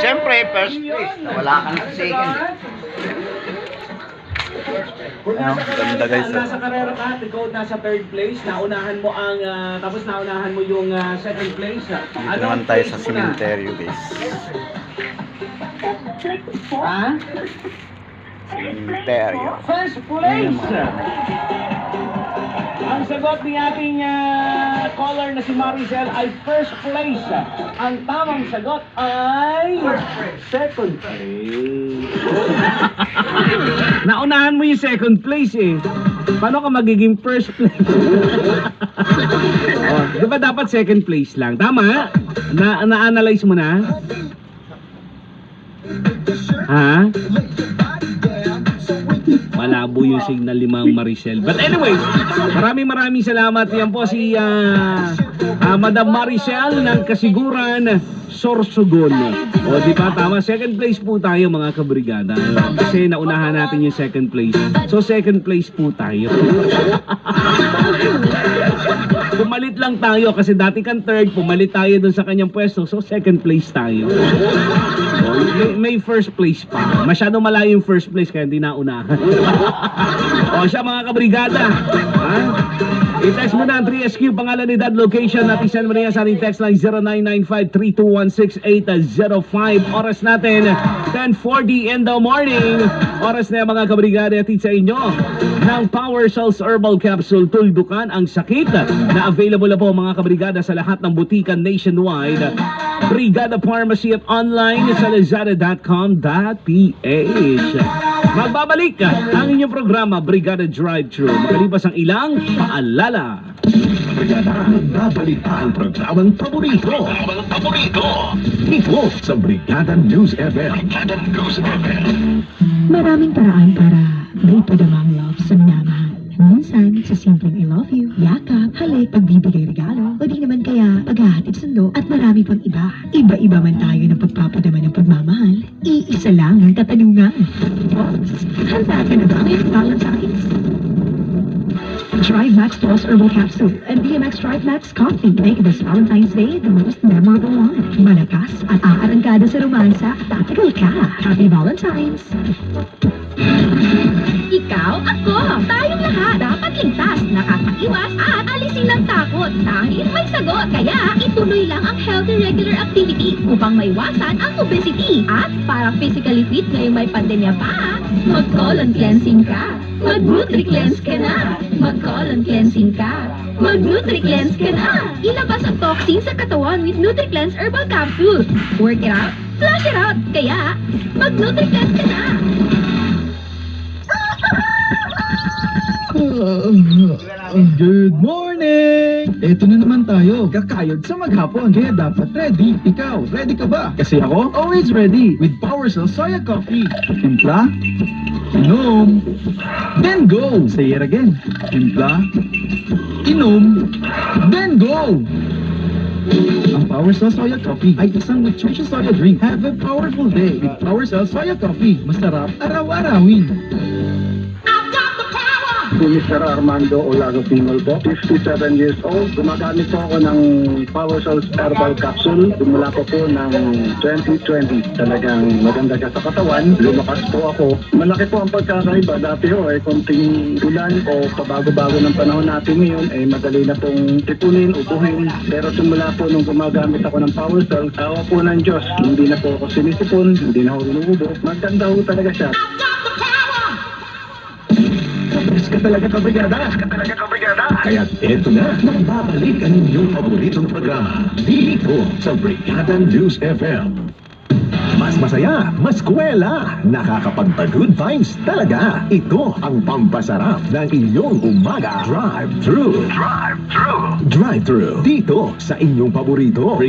Siyempre, first place. Wala ka na second. Ano? nasa Ganda, guys, ka, oh. nasa karera ka, ikaw nasa third place, naunahan mo ang, ah, tapos naunahan mo yung ah, second place. ah. Dito Anong naman tayo sa cementerio, guys. Ha? Cementerio. First place! Ang sagot ni ating ah, caller na si Maricel ay first place. Ang tamang sagot ay second place. Naunahan mo yung second place eh. Paano ka magiging first place? oh, di ba dapat second place lang? Tama? Na na-analyze mo na? Ha? Malabo yung signal ni Mang Maricel. But anyway, maraming maraming salamat. Yan po si ah, ah, Madam Maricel ng Kasiguran, Sorsogon. O di ba tama? Second place po tayo mga kabrigada. Kasi naunahan natin yung second place. So second place po tayo. pumalit lang tayo kasi dati kan third, pumalit tayo dun sa kanyang pwesto. So second place tayo. May, may first place pa. Masyado malayo yung first place kaya hindi naunahan. o siya mga kabrigada. Ha? I-text mo na ang 3SQ, pangalan ni Dad, location at isend mo na yan sa ating text line 0995-321-6805. Oras natin, 10.40 in the morning. Oras na yan mga kabrigada at sa inyo ng Power Cells Herbal Capsule. Tuldukan ang sakit na available na po mga kabrigada sa lahat ng butikan nationwide. Brigada Pharmacy at online sa lazada.com.ph. Magbabalik ang inyong programa Brigada Drive-Thru makalipas ang ilang paalala. Brigada, nabalita ang programang paborito. Programang paborito. Ito sa Brigada News FM. Brigada News FM. Maraming paraan para maipadama ang love sa minamahal. Minsan, sa simpleng I love you, yakap, halik, pagbibigay regalo, o di naman kaya paghahatid sundo at marami pang iba. Iba-iba man tayo ng pagpapadama ng pagmamahal, iisa lang ang katanungan. Boss, handa ka na ba ngayong Valentine's? Drive Max Plus Herbal Capsule and DMX Drive Max Coffee make this Valentine's Day the most memorable one. Malakas at aarangkada sa romansa, tatagal ka. Happy Valentine's! Ikaw, ako, nakakaiwas at alisin ng takot dahil may sagot. Kaya ituloy lang ang healthy regular activity upang maiwasan ang obesity. At para physically fit ngayong may pandemya pa, mag-colon cleansing ka. Mag-Nutri-Cleanse ka na. Mag-colon cleansing ka. Mag-Nutri-Cleanse ka na. Ilabas ang toxin sa katawan with Nutri-Cleanse Herbal Capsule. Work it out, flush it out. Kaya, mag-Nutri-Cleanse ka na. Good morning! Ito na naman tayo, kakayod sa maghapon. Kaya dapat ready. Ikaw, ready ka ba? Kasi ako, always ready. With Power Cell Soya Coffee. Timpla, inom, then go. Say it again. Timpla, inom, then go. Ang Power Cell Soya Coffee ay isang nutritious soya drink. Have a powerful day with Power Cell Soya Coffee. Masarap araw-arawin. Si Mr. Armando Olago Pingol po, 57 years old. Gumagamit po ako ng Power Cells Herbal Capsule. Simula po po ng 2020. Talagang maganda siya sa katawan. Lumakas po ako. Malaki po ang pagkakaiba. Dati ho, eh, konting ulan o pabago-bago ng panahon natin ngayon, eh, madali na pong tipunin, upuhin. Pero simula po nung gumagamit ako ng Power Cells, awa po ng Diyos. Hindi na po ako sinisipon, hindi na ako inuubo. Maganda ho talaga siya. Ka talaga kabrigada. ka talaga kabrigada. Kaya eto na, nagbabalik ang inyong paboritong programa. Dito sa Brigada News FM. Mas masaya, mas kwela, nakakapagpa-good vibes talaga. Ito ang pampasarap ng inyong umaga. Drive-thru. Drive-thru. Drive-thru. Dito sa inyong paborito.